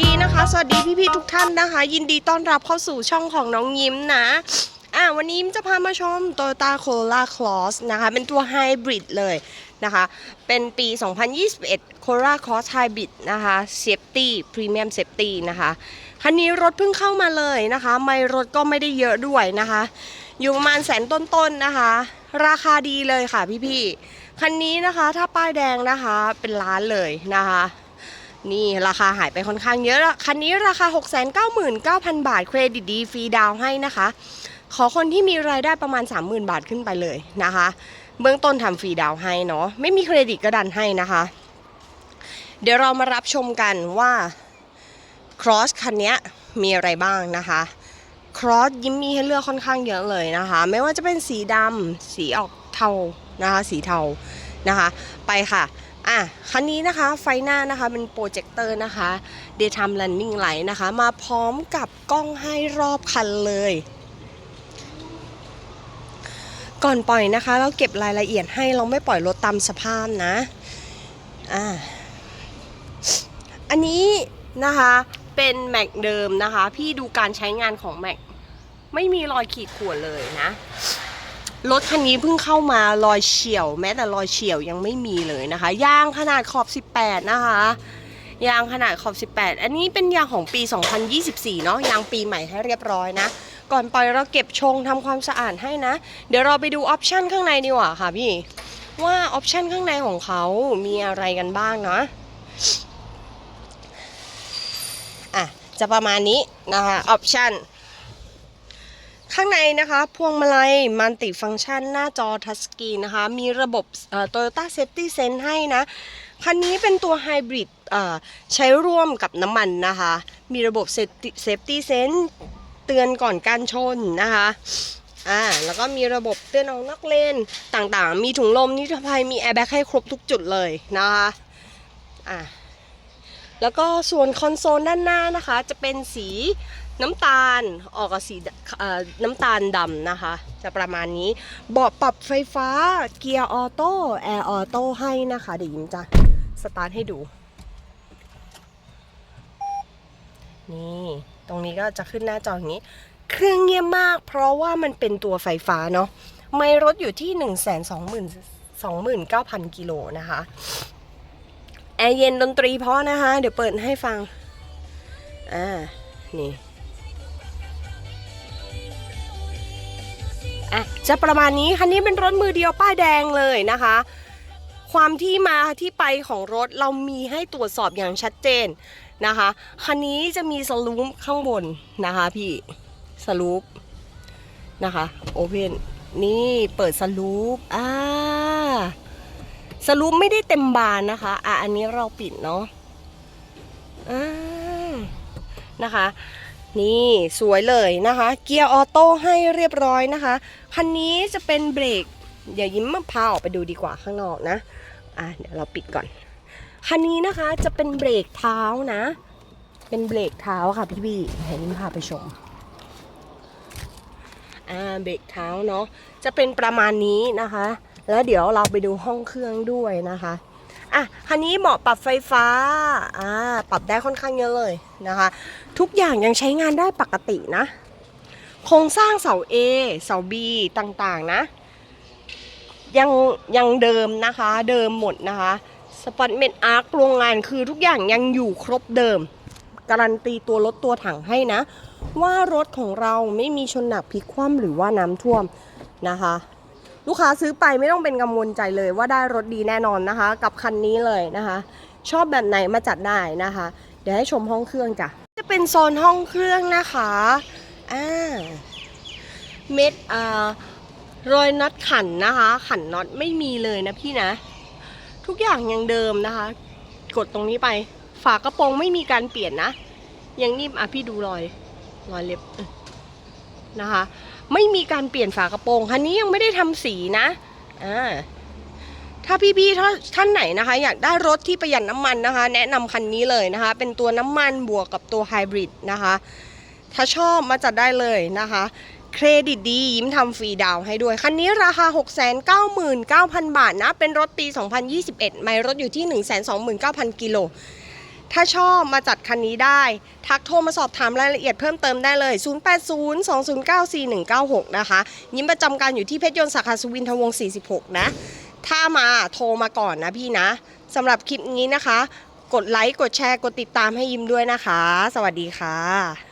ดีนะคะ สวัสดีพี่ๆทุกท่านนะคะ ยินดีต้อนรับเข้าสู่ช่องของน้องยิ้มนะอะวันนี้มิมจะพามาชม Toyota Corolla Cross นะคะ เป็นตัวไฮบริดเลยนะคะ เป็นปี 2021 Corolla Cross Hybrid นะคะ Safety Premium Safety นะคะ คันนี้รถเพิ่งเข้ามาเลยนะคะ ไม่รถก็ไม่ได้เยอะด้วยนะคะ อยู่ประมาณแสนต้นๆนนะคะ ราคาดีเลยค่ะพี่ๆ คันนี้นะคะถ้าป้ายแดงนะคะเป็นล้านเลยนะคะ นี่ราคาหายไปค่อนข้างเยอะ คันนี้ราคา 699,000 บาท เครดิตดีฟรีดาวให้นะคะ ขอคนที่มีรายได้ประมาณ 30,000 บาทขึ้นไปเลยนะคะ เบื้องต้นทำฟรีดาวให้เนาะ ไม่มีเครดิตก็ดันให้นะคะ เดี๋ยวเรามารับชมกันว่า Cross คันนี้มีอะไรบ้างนะคะ Cross ยิ้มมีให้เลือกค่อนข้างเยอะเลยนะคะ ไม่ว่าจะเป็นสีดำสีออกเทานะคะ สีเทานะคะ ไปค่ะ อะคันนี้นะคะไฟหน้านะคะเป็นโปรเจคเตอร์นะคะ Daytime Running Light นะคะ มาพร้อมกับกล้องให้รอบคันเลย ก่อนปล่อยนะคะ เราเก็บรายละเอียดให้เราไม่ปล่อยรถตามสภาพนะอ่าอันนี้นะคะเป็นแม็กเดิมนะคะ พี่ดูการใช้งานของแม็กไม่มีรอยขีดข่วนเลยนะ รถคันนี้เพิ่งเข้ามารอยเฉียว แม้แต่รอยเฉียวยังไม่มีเลยนะคะ ยางขนาดขอบ 18 นะคะ ยางขนาดขอบ 18 อันนี้เป็นยางของปี 2024 เนาะยางปีใหม่ให้เรียบร้อยนะ ก่อนปล่อยเราเก็บชงทำความสะอาดให้นะ เดี๋ยวเราไปดูออปชันข้างในดีกว่าค่ะพี่ ว่าออปชันข้างในของเขามีอะไรกันบ้างเนาะอะจะประมาณนี้นะคะออปชัน ข้างในนะคะ พวงมาลัยมัลติฟัง c t ชันหน้าจอทัชสกรีนนะคะ มีระบบโตโยต้าเซฟตี้เซนให้นะ คันนี้เป็นตัวไฮบริดใช้ร่วมกับน้ำมันนะคะ มีระบบเซฟตี้เซนเตือนก่อนการชนนะคะอ่าแล้วก็มีระบบเตือนออกนอกเลนต่างๆ มีถุงลมนิรภัยมีแอร์แบ็กให้ครบทุกจุดเลยนะคะอ่าแล้วก็ส่วนคอนโซลด้านหน้านะคะ จะเป็นสี น้ำตาลออกกับสีน้ำตาลดำนะคะ จะประมาณนี้เบาะปรับไฟฟ้าเกียร์ออโต้แอร์ออโต้ให้นะคะ เดี๋ยวยิ้มจะสตาร์ทให้ดู นี่ตรงนี้ก็จะขึ้นหน้าจออย่างนี้ เครื่องเงียบมาก เพราะว่ามันเป็นตัวไฟฟ้าเนาะไม่รถอยู่ที่1 2 0 0 0 29,000 กิโลนะคะ แอร์เย็นดนตรีเพราะนะคะ เดี๋ยวเปิดให้ฟัง อ่า นี่ อะจะประมาณนี้คันนี้เป็นรถมือเดียวป้ายแดงเลยนะคะ ความที่มาที่ไปของรถเรามีให้ตรวจสอบอย่างชัดเจนนะคะคันนี้จะมีสลูปข้างบนนะคะพี่สลูปนะคะโอเพนนี่เปิดสลูปอ่าสรุปไม่ได้เต็มบานนะคะอะอันนี้เราปิดเนาะอ่านะคะ นี่สวยเลยนะคะ เกียร์ออโต้ให้เรียบร้อยนะคะ คันนี้จะเป็นเบรกเดี๋ยวยิ้มมาพาออกไปดูดีกว่าข้างนอกนะ อะเดี๋ยวเราปิดก่อน คันนี้นะคะจะเป็นเบรกเท้านะ เป็นเบรกเท้าค่ะพี่พี่ๆให้ยิ้มพาไปชม อ่าเบรกเท้าเนาะ จะเป็นประมาณนี้นะคะ แล้วเดี๋ยวเราไปดูห้องเครื่องด้วยนะคะ อะคันนี้เหมาะปรับไฟฟ้าอ่าปรับได้ค่อนข้างเยอะเลยนะคะ ทุกอย่างยังใช้งานได้ปกตินะ โครงสร้างเสา A เสา B ต่างๆนะ ยังยังเดิมนะคะเดิมหมดนะคะสปอตเมนอาร์คโรงงานคือทุกอย่างยังอยู่ครบเดิม การันตีตัวรถตัวถังให้นะ ว่ารถของเราไม่มีชนหนักพลิกคว่ำหรือว่าน้ำท่วมนะคะ ลูกค้าซื้อไปไม่ต้องเป็นกังวลใจเลยว่าได้รถดีแน่นอนนะคะ กับคันนี้เลยนะคะ ชอบแบบไหนมาจัดได้นะคะ เดี๋ยวให้ชมห้องเครื่องจ้ะจะเป็นโซนห้องเครื่องนะคะอ่าเม็ดอ่ารอยน็อตขันนะคะ ขันน็อตไม่มีเลยนะพี่นะ ทุกอย่างยังเดิมนะคะ กดตรงนี้ไป ฝากระโปรงไม่มีการเปลี่ยนนะยังนิ่มอะพี่ดูรอยรอยเล็บนะคะไม่มีการเปลี่ยนฝากระโปรง คันนี้ยังไม่ได้ทำสีนะอ่าถ้าพี่ๆท่านไหนนะคะ อยากได้รถที่ประหยัดน้ำมันนะคะ แนะนำคันนี้เลยนะคะ เป็นตัวน้ำมันบวกกับตัวไฮบริดนะคะ ถ้าชอบมาจัดได้เลยนะคะเครดิตดียิ้มทำฟรีดาวให้ด้วย คันนี้ราคา 699,000 บาทนะ เป็นรถปี 2021 ไม่รถอยู่ที่ 129,000 กิโล ถ้าชอบมาจัดคันนี้ได้ ทักโทรมาสอบถามรายละเอียดเพิ่มเติมได้เลย 0802094196 นะคะ ยิ้มประจำการอยู่ที่เพชรยนต์สาขาสุวินทวงศ์46 นะ ถ้ามาโทรมาก่อนนะพี่นะสำหรับคลิปนี้นะคะ กดไลค์ กดแชร์ กดติดตามให้ยิ้มด้วยนะคะ สวัสดีค่ะ